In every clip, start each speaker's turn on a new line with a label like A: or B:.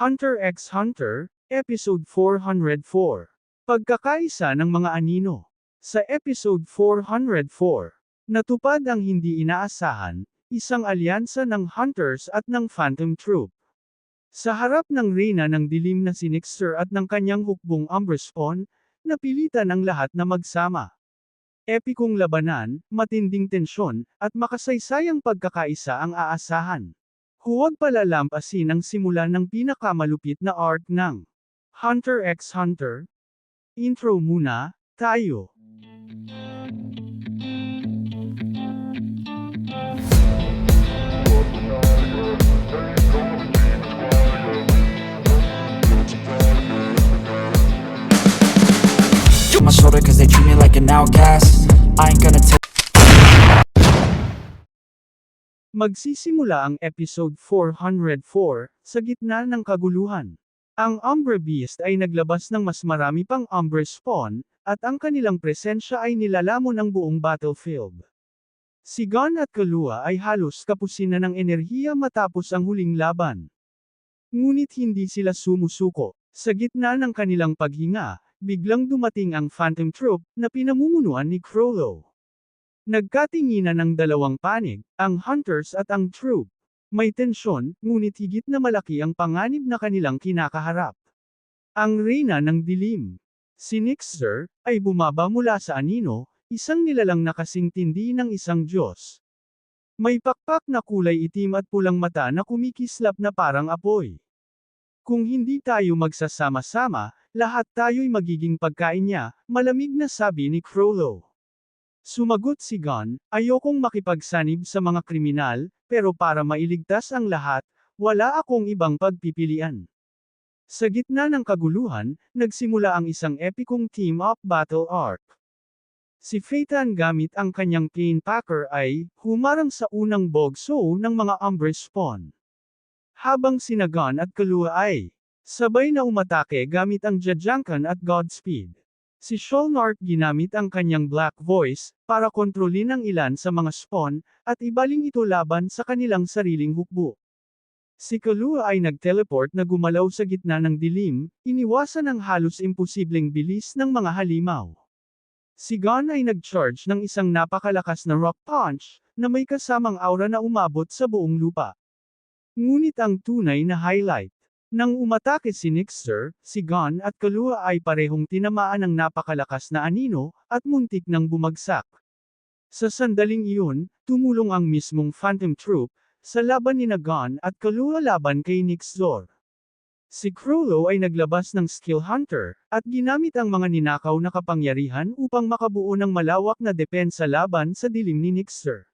A: Hunter x Hunter, Episode 404. Pagkakaisa ng mga anino. Sa Episode 404, natupad ang hindi inaasahan, isang alyansa ng Hunters at ng Phantom Troop. Sa harap ng reyna ng dilim na si Nixter at ng kanyang hukbong Umberspawn, napilitan ang lahat na magsama. Epikong labanan, matinding tensyon, at makasaysayang pagkakaisa ang aasahan. Huwag palalampasin ang simula ng pinakamalupit na arc ng Hunter x Hunter. Intro muna, tayo.
B: my shoulder cause they treat me like an outcast I ain't gonna take
A: Magsisimula ang episode 404 sa gitna ng kaguluhan. Ang Umber Beast ay naglabas ng mas marami pang Umber Spawn, at ang kanilang presensya ay nilalamon ang buong battlefield. Si Gon at Kalua ay halos kapusin na ng enerhiya matapos ang huling laban. Ngunit hindi sila sumusuko. Sa gitna ng kanilang paghinga, biglang dumating ang Phantom Troop na pinamumunuan ni Crollo. Nagkatinginan ng dalawang panig, ang Hunters at ang Troop. May tensyon, ngunit higit na malaki ang panganib na kanilang kinakaharap. Ang Reyna ng Dilim. Si Nixer, ay bumaba mula sa anino, isang nilalang na kasing tindi ng isang Diyos. May pakpak na kulay itim at pulang mata na kumikislap na parang apoy. Kung hindi tayo magsasama-sama, lahat tayo'y magiging pagkain niya, malamig na sabi ni Crollo. Sumagot si Gon, ayokong makipagsanib sa mga kriminal, pero para mailigtas ang lahat, wala akong ibang pagpipilian. Sa gitna ng kaguluhan, nagsimula ang isang epikong team-up battle arc. Si Phaeton gamit ang kanyang Pain Packer ay humarang sa unang bogso ng mga Umbre Spawn. Habang sina Gon at Kalua ay sabay na umatake gamit ang Jajankan at Godspeed. Si Sholnark ginamit ang kanyang Black Voice para kontrolin ang ilan sa mga spawn at ibaling ito laban sa kanilang sariling hukbo. Si Kalua ay nag-teleport na gumalaw sa gitna ng dilim, iniwasan ang halos imposibleng bilis ng mga halimaw. Si Gon ay nag-charge ng isang napakalakas na rock punch, na may kasamang aura na umabot sa buong lupa. Ngunit ang tunay na highlight, nang umatake si Nixter, si Gon at Kalua ay parehong tinamaan ng napakalakas na anino, at muntik nang bumagsak. Sa sandaling iyon, tumulong ang mismong Phantom Troop, sa laban ni Gon at Kalua laban kay Nixzor. Si Crollo ay naglabas ng Skill Hunter, at ginamit ang mga ninakaw na kapangyarihan upang makabuo ng malawak na depensa laban sa dilim ni Nixter.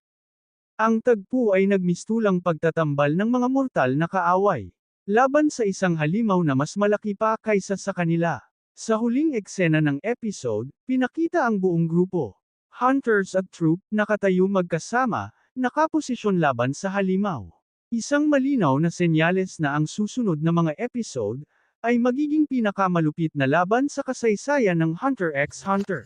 A: Ang tagpo ay nagmistulang pagtatambal ng mga mortal na kaaway. Laban sa isang halimaw na mas malaki pa kaysa sa kanila. Sa huling eksena ng episode, pinakita ang buong grupo. Hunters at troop, nakatayo magkasama, nakaposisyon laban sa halimaw. Isang malinaw na senyales na ang susunod na mga episode, ay magiging pinakamalupit na laban sa kasaysayan ng Hunter x Hunter.